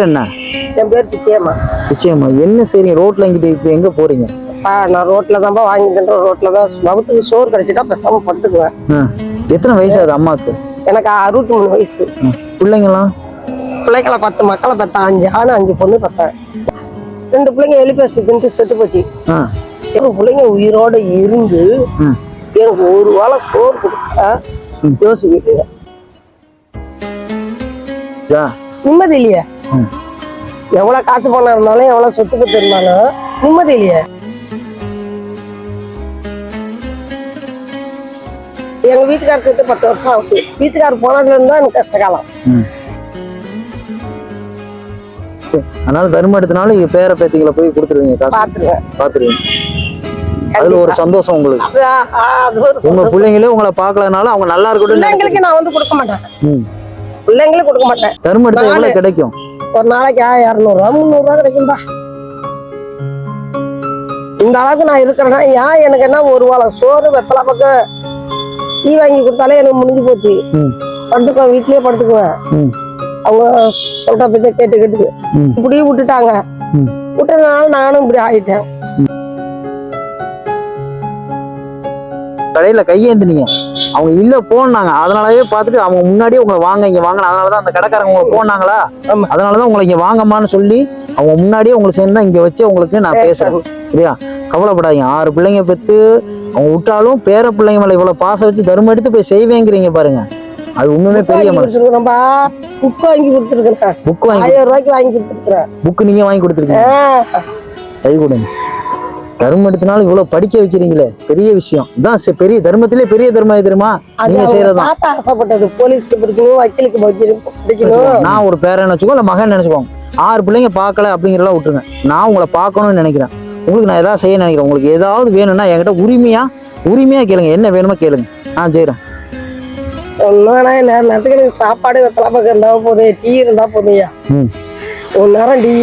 என்ன? என் பேர் பிச்சையம்மா. நிச்சயமா என்ன சரி ரோட்ல இங்கிட்டு இப்ப எங்க போறீங்க? அப்பா நான் ரோட்ல தான்ப்பா வாங்கி தின்ற ரோட்ல தான் வகுத்துக்கு சோறு கிடைச்சிட்டா பேசாம படுத்துக்குவேன். ஆ, எத்தனை வயசு ஆகுது அம்மாவுக்கு எனக்கு அறுபத்தி மூணு வயசு. ஆ, பிள்ளைங்களாம் பிள்ளைகளை பத்து மக்களை பார்த்தேன் அஞ்சு ஆணு அஞ்சு பொண்ணு பார்த்தேன் ரெண்டு பிள்ளைங்க எலிபேஸ்ட் தின்ட்டு செத்து போச்சு. ஆ. என் பிள்ளைங்க உயிரோட இருந்து ம். எனக்கு ஒரு வேளை சோறு கொடுத்தா யோசிக்கிட்டு யா. நிம்மதி இல்லையே? ம். எவ்வளவு காசு பணம் இருந்தாலும் எவ்வளவு சொத்து பத்து இருந்தாலும் நிம்மதி இல்லையே. எங்க வீட்டுக்காரர் சேர்த்து பத்து வருஷம் ஆகுது. வீட்டுக்காரர் போனதுல இருந்து எனக்கு கஷ்டகாலம் ம். சரி, அதனால தர்மம் எடுத்தனால இங்க பேர பேத்திகளை போய் கொடுத்துருவீங்க பாத்துருவேன் பாத்துருவீங்க அதுல ஒரு சந்தோஷம் உங்களுக்கு. உங்க. பிள்ளைங்களே உங்களை பாக்கலனால அவங்க நல்லா இருக்கட்டும். பிள்ளைங்களுக்கு நான் வந்து கொடுக்க மாட்டேன். பிள்ளைங்களுக்கு கொடுக்க மாட்டேன். தர்மம் எடுத்தா எவ்வளவு கிடைக்கும்? ஒரு நாளைக்கு இரநூறுவா முந்நூறுவா கிடைக்கும்பா. இந்த அளவுக்கு நான் இருக்கிறேன்னா ஏன் எனக்கு என்ன ஒரு வாழை சோறு வெத்தலை பக்கம் டீ வாங்கி கொடுத்தாலே எனக்கு முடிஞ்சு போச்சு. படுத்துக்குவேன் வீட்லயே படுத்துக்குவேன். அவங்க சொல்ற பேச்ச கேட்டு கேட்டு இப்படியே விட்டுட்டாங்க. விட்டதுனால நானும் இப்படி ஆயிட்டேன். கடையில கையேந்தினீங்க. அவங்க இல்ல போனாங்க. அதனாலவே பார்த்துட்டு அவங்க முன்னாடியே உங்களை வாங்க இங்க வாங்க. அதனாலதான் அந்த கடைக்காரங்க உங்களை போனாங்களா. அதனாலதான் உங்களை இங்க வாங்கம்மான்னு சொல்லி அவங்க முன்னாடியே உங்களை சேர்ந்து இங்க வச்சு உங்களுக்கு நான் பேசுறேன். சரியா கவலைப்படாதீங்க. ஆறு பிள்ளைங்க பெத்து அவங்க விட்டாலும் பேர பிள்ளைங்க மேல இவ்வளவு பாசம் வச்சு தர்மம் எடுத்து போய் செய்வேங்கிறீங்க பாருங்க. அது உண்மையுமே பெரிய மனசு. புக் வாங்கி கொடுத்துருக்கேன் புக் வாங்கி ஆயிரம் ரூபாய்க்கு வாங்கி கொடுத்துருக்கேன் புக் நீங்க வாங்கி கொடுத்துருக்கீங்க. கை கொடுங்க. தர்மம் எடுத்தனால இவ்வளவு படிக்க வைக்கிறீங்களே? பெரிய விஷயம். இதான் பெரிய தர்மத்திலே பெரிய தர்மம் தெரியுமா? நீங்க பார்த்து ஆசைப்பட்டது. போலீஸ்க்கு படிக்கணும் வக்கீலுக்கு படிக்கணும் நான் ஒரு பேரன் வச்சுக்கோ இல்ல மகன் நினைச்சுக்கோங்க ஆறு பிள்ளைங்க பார்க்கல அப்படிங்கிறதெல்லாம் விட்டுருங்க. நான் உங்களை பார்க்கணும்னு நினைக்கிறேன். உங்களுக்கு நான் ஏதாவது செய்ய நினைக்கிறேன். உங்களுக்கு ஏதாவது வேணும்னா என்கிட்ட உரிமையா உரிமையா கேளுங்க. என்ன வேணுமோ கேளுங்க. நான் செய்யறேன் ஒன்றும் நேரம் நேரத்துக்கு எனக்கு சாப்பாடு வெத்தலை பக்கம் இருந்தா போதும். டீ இருந்தா போதும்யா ஒரு நேரம் டீ.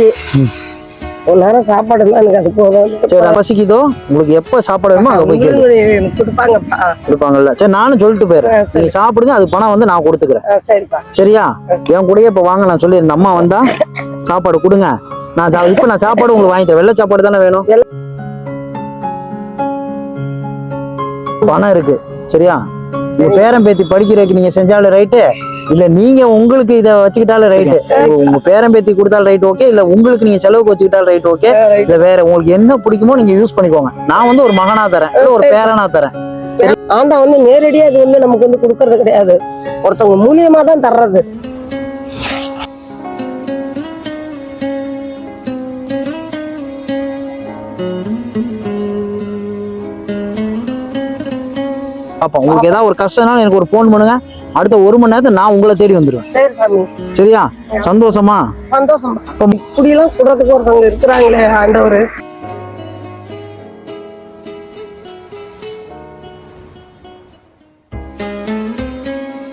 ஒரு நேரம் சாப்பாடு இருந்தா எனக்கு அது போதும். சரி பசிக்குதோ? உங்களுக்கு எப்போ சாப்பாடு வேணுமோ அங்கே போய் எனக்கு கொடுப்பாங்கப்பா. கொடுப்பாங்கல்ல. சரி நானும் சொல்லிட்டு போயிடுறேன். நீங்க சாப்பிடுங்க அது பணம் வந்து நான் கொடுத்துக்கிறேன். ஆ, சரிப்பா. சரியா? என் கூடயே இப்போ வாங்க நான் சொல்லி இந்த அம்மா வந்தா சாப்பாடு கொடுங்க. நான் சா- இப்ப நான் சாப்பாடு உங்களுக்கு வாங்கி தரேன். வெள்ளை சாப்பாடு தானே வேணும்? வெள்ளை- பணம் இருக்கு. சரியா? உங்க பேரன் பேத்தி படிக்கிறதுக்கு நீங்க செஞ்சாலும் ரைட்டு இல்ல நீங்க உங்களுக்கு இத வச்சுக்கிட்டாலும் ரைட்டு உங்க பேரன் பேத்தி கொடுத்தாலும் ரைட் ஓகே இல்ல உங்களுக்கு நீங்க செலவுக்கு வச்சுக்கிட்டாலும் ரைட் ஓகே. இல்ல வேற உங்களுக்கு என்ன பிடிக்குமோ நீங்க யூஸ் பண்ணிக்கோங்க. நான் வந்து ஒரு மகனா தரேன். இல்ல ஒரு பேரனா தரேன். ஆண்டா வந்து நேரடியா இது வந்து நமக்கு வந்து கொடுக்கறது கிடையாது. ஒருத்தவங்க மூலியமா தான் தர்றது. பாப்போம் உங்களுக்கு ஏதாவது ஒரு கஷ்டம்னாலும் எனக்கு ஒரு ஃபோன் பண்ணுங்க. அடுத்த ஒரு மணி நேரத்துல நான் உங்களை தேடி சரி சாமி. சரியா? சந்தோஷமா? சந்தோஷம். இப்படி எல்லாம் சொல்றதுக்கு ஒருத்தவங்க இருக்கிறாங்களே ஆண்டவர்.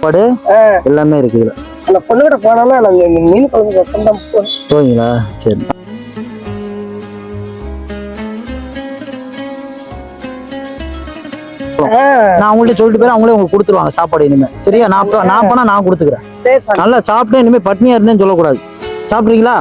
சாப்பாடு எல்லாமே இருக்கு இதுல அந்த பொண்ணுகிட்ட இந்த மீன் குழம்பு தான். போவீங்களா? சரி. நான் அவங்கள்ட்ட சொல்லிட்டு போய் அவங்களே உங்களுக்கு கொடுத்துருவாங்க சாப்பாடு இனிமேல் சரியா? நான் நான் போனா நான் கொடுத்துக்கிறேன். நல்லா சாப்பிட்டு இனிமேல் பட்னியா இருந்தேன்னு சொல்லக்கூடாது. சாப்பிட்றீங்களா?